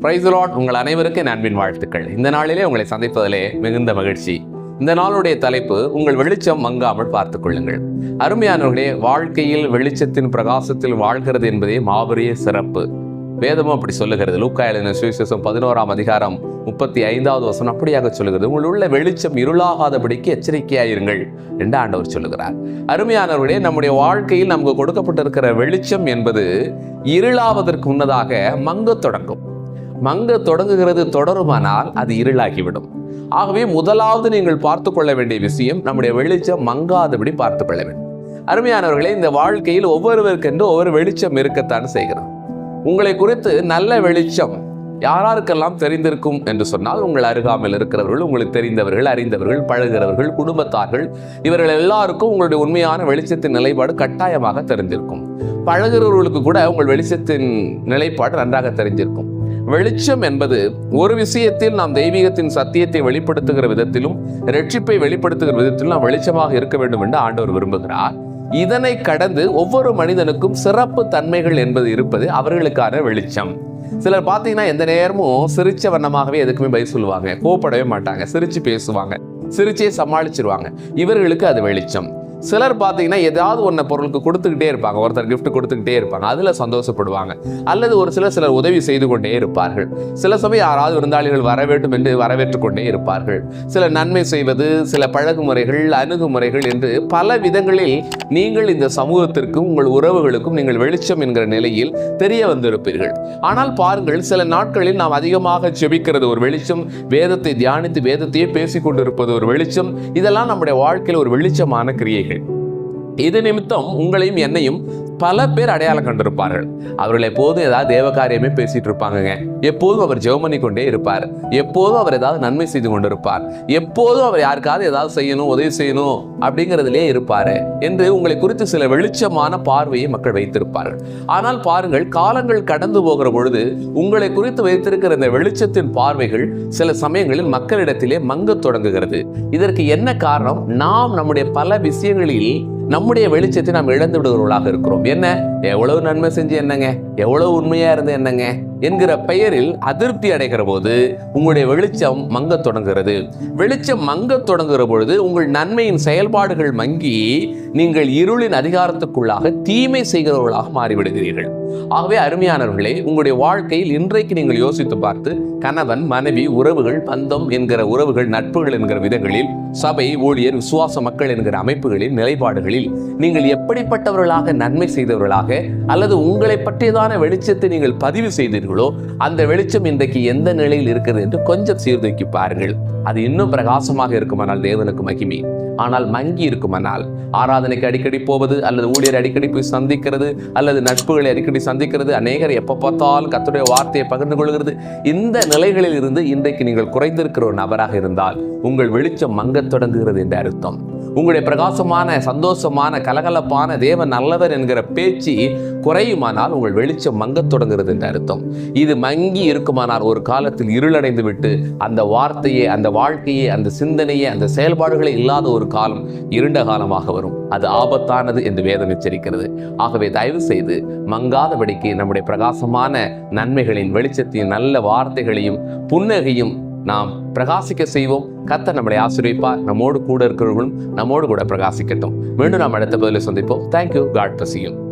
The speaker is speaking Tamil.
பிரைஸ்லாட் உங்கள் அனைவருக்கும் என் அன்பின் வாழ்த்துக்கள். இந்த நாளிலே உங்களை சந்திப்பதிலே மிகுந்த மகிழ்ச்சி. இந்த நாளுடைய தலைப்பு உங்கள் வெளிச்சம் மங்காமல் பார்த்துக் கொள்ளுங்கள். அருமையானவர்களே வாழ்க்கையில் வெளிச்சத்தின் பிரகாசத்தில் வாழ்கிறது என்பதே மாபெரிய சிறப்பு. வேதமும் அப்படி சொல்லுகிறது. லூக்காயலின சுவிசேஷம் பதினோராம் அதிகாரம் முப்பத்தி ஐந்தாவது வசனம் அப்படியாக சொல்லுகிறது. உங்கள் உள்ள வெளிச்சம் இருளாகாதபடிக்கு எச்சரிக்கையாயிருங்கள் என்று ஆண்டவர் சொல்லுகிறார். அருமையானவர்களே நம்முடைய வாழ்க்கையில் நமக்கு கொடுக்கப்பட்டிருக்கிற வெளிச்சம் என்பது இருளாவதற்கு முன்னதாக மங்க தொடங்கும். மங்க தொடங்குகிறது தொடருமானால் அது இருளாகிவிடும். ஆகவே முதலாவது நீங்கள் பார்த்து கொள்ள வேண்டிய விஷயம் நம்முடைய வெளிச்சம் மங்காதபடி பார்த்து கொள்ள வேண்டும். அருமையானவர்களே இந்த வாழ்க்கையில் ஒவ்வொருவருக்கென்று ஒவ்வொரு வெளிச்சம் இருக்கத்தான் செய்கிறது. உங்களை குறித்து நல்ல வெளிச்சம் யாராருக்கெல்லாம் தெரிந்திருக்கும் என்று சொன்னால் உங்கள் அருகாமையில் இருக்கிறவர்கள் உங்களுக்கு தெரிந்தவர்கள் அறிந்தவர்கள் பழகிறவர்கள் குடும்பத்தார்கள் இவர்கள் எல்லாருக்கும் உங்களுடைய உண்மையான வெளிச்சத்தின் நிலைப்பாடு கட்டாயமாக தெரிந்திருக்கும். பழகிறவர்களுக்கு கூட உங்கள் வெளிச்சத்தின் நிலைப்பாடு நன்றாக தெரிஞ்சிருக்கும் வெளிச்சம் என்பது ஒரு விஷயத்தில் நாம் தெய்வீகத்தின் சத்தியத்தை வெளிப்படுத்துகிற விதத்திலும் ரட்சிப்பை வெளிப்படுத்துகிற விதத்திலும் நாம் வெளிச்சமாக இருக்க வேண்டும் என்று ஆண்டவர் விரும்புகிறார். இதனை கடந்து ஒவ்வொரு மனிதனுக்கும் சிறப்பு தன்மைகள் என்பது இருப்பது அவர்களுக்கான வெளிச்சம். சிலர் பார்த்தீங்கன்னா எந்த நேரமும் சிரிச்ச வண்ணமாகவே எதுக்குமே பதில் சொல்லுவாங்க கோப்படவே மாட்டாங்க சிரிச்சு பேசுவாங்க சிரிச்சே சமாளிச்சிருவாங்க. இவர்களுக்கு அது வெளிச்சம். சிலர் பார்த்தீங்கன்னா ஏதாவது ஒன்று பொருளுக்கு கொடுத்துக்கிட்டே இருப்பாங்க. ஒருத்தர் கிஃப்ட் கொடுத்துக்கிட்டே இருப்பாங்க. அதில் சந்தோஷப்படுவாங்க. அல்லது ஒரு சிலர் சிலர் உதவி செய்து கொண்டே இருப்பார்கள். சில சமயம் யாராவது விருந்தாளிகள் வர வேண்டும் என்று வரவேற்று கொண்டே இருப்பார்கள். சில நன்மை செய்வது சில பழகுமுறைகள் அணுகுமுறைகள் என்று பல விதங்களில் நீங்கள் இந்த சமூகத்திற்கும் உங்கள் உறவுகளுக்கும் நீங்கள் வெளிச்சம் என்கிற நிலையில் தெரிய வந்திருப்பீர்கள். ஆனால் பாருங்கள் சில நாட்களில் நாம் அதிகமாக செபிக்கிறது ஒரு வெளிச்சம் வேதத்தை தியானித்து வேதத்தையே பேசிக் கொண்டிருப்பது ஒரு வெளிச்சம். இதெல்லாம் நம்முடைய வாழ்க்கையில் ஒரு வெளிச்சமான கிரியைகள். இது நிமித்தம் உங்களையும் என்னையும் பல பேர் அடையாளம் கண்டிருப்பார்கள். அவர்கள் எப்போதும் ஏதாவது தேவ காரியமே பேசிட்டு இருப்பாங்கங்க. எப்போதும் அவர் ஜெபம் பண்ணி கொண்டே இருப்பார். எப்போதும் அவர் ஏதாவது நன்மை செய்து கொண்டிருப்பார். எப்போதும் அவர் யாருக்காவது ஏதாவது செய்யணும் உதவி செய்யணும் அப்படிங்கிறதுலே இருப்பாரு என்று உங்களை குறித்து சில வெளிச்சமான பார்வையை மக்கள் வைத்திருப்பார்கள். ஆனால் பாருங்கள் காலங்கள் கடந்து போகிற பொழுது உங்களை குறித்து வைத்திருக்கிற இந்த வெளிச்சத்தின் பார்வைகள் சில சமயங்களில் மக்களிடத்திலே மங்கத் தொடங்குகிறது. இதற்கு என்ன காரணம்? நாம் நம்முடைய பல விஷயங்களில் நம்முடைய வெளிச்சத்தை நாம் இழந்து விடுகிறவர்களாக இருக்கிறோம். என்ன? எவ்வளவு நன்மை செஞ்சு என்னங்க? எவ்வளவு உண்மையா இருந்து என்னங்க? என்கிற பெயரில் அதிருப்தி அடைகிற போது உங்களுடைய வெளிச்சம் மங்கத் தொடங்குகிறது. வெளிச்சம் மங்கத் தொடங்குகிற பொழுது உங்கள் நன்மையின் செயல்பாடுகள் மங்கி நீங்கள் இருளின் அதிகாரத்துக்குள்ளாக தீமை செய்கிறவர்களாக மாறிவிடுகிறீர்கள். ஆகவே அருமையானவர்களே உங்களுடைய வாழ்க்கையில் இன்றைக்கு நீங்கள் யோசித்து பார்த்து கணவன் மனைவி உறவுகள் பந்தம் என்கிற உறவுகள் நட்புகள் என்கிற விதங்களில் சபை ஊழியர் விசுவாச மக்கள் என்கிற அமைப்புகளில் நிலைப்பாடுகளில் நீங்கள் எப்படிப்பட்டவர்களாக நன்மை செய்தவர்களாக அல்லது உங்களை பற்றியதான வெளிச்சத்தை நீங்கள் பதிவு செய்தீர்கள் அந்த வெளிச்சம் இன்றைக்கு எந்த நிலையில் இருக்கிறது என்று கொஞ்சம் சீர்தூக்கி பாருங்கள். அது இன்னும் பிரகாசமாக இருக்குமானால் தேவனுக்கு மகிமை. ஆனால் மங்கி இருக்குமானால்? ஆராதனைக்கு அடிக்கடி போவது அல்லது ஊழியர் அடிக்கடி போய் சந்திக்கிறது அல்லது நட்புகளை அடிக்கடி சந்திக்கிறது அநேகர் எப்போ பார்த்தாலும் கத்துடைய வார்த்தையை பகிர்ந்து கொள்கிறது. இந்த நிலைகளில் இருந்து இன்றைக்கு நீங்கள் குறைந்திருக்கிற ஒரு நபராக இருந்தால் உங்கள் வெளிச்சம் மங்கத் தொடங்குகிறது என்று அர்த்தம். உங்களுடைய பிரகாசமான சந்தோஷமான கலகலப்பான தேவன் நல்லவர் என்கிற பேச்சு குறையுமானால் உங்கள் வெளிச்சம் மங்கத் தொடங்குகிறது என்று அர்த்தம். இது மங்கி இருக்குமானால் ஒரு காலத்தில் இருளடைந்து விட்டு அந்த வார்த்தையை அந்த வாழ்க்கையே அந்த சிந்தனையே அந்த செயல்பாடுகளை இல்லாத ஒரு காலம் இருண்ட காலமாக வரும். அது ஆபத்தானது என்று வேதம் எச்சரிக்கிறது. ஆகவே தயவு செய்து மங்காதபடிக்கு நம்முடைய பிரகாசமான நன்மைகளின் வெளிச்சத்தின் நல்ல வார்த்தைகளையும் புன்னகையும் நாம் பிரகாசிக்க செய்வோம். கத்த நம்மளை ஆசிரியப்பார் நம்மோடு கூட இருக்கிறவர்களும் நம்மோடு கூட பிரகாசிக்கட்டும். மீண்டும் நாம் அடுத்த பதிலில் சந்திப்போம். தேங்க்யூ காட் பசியும்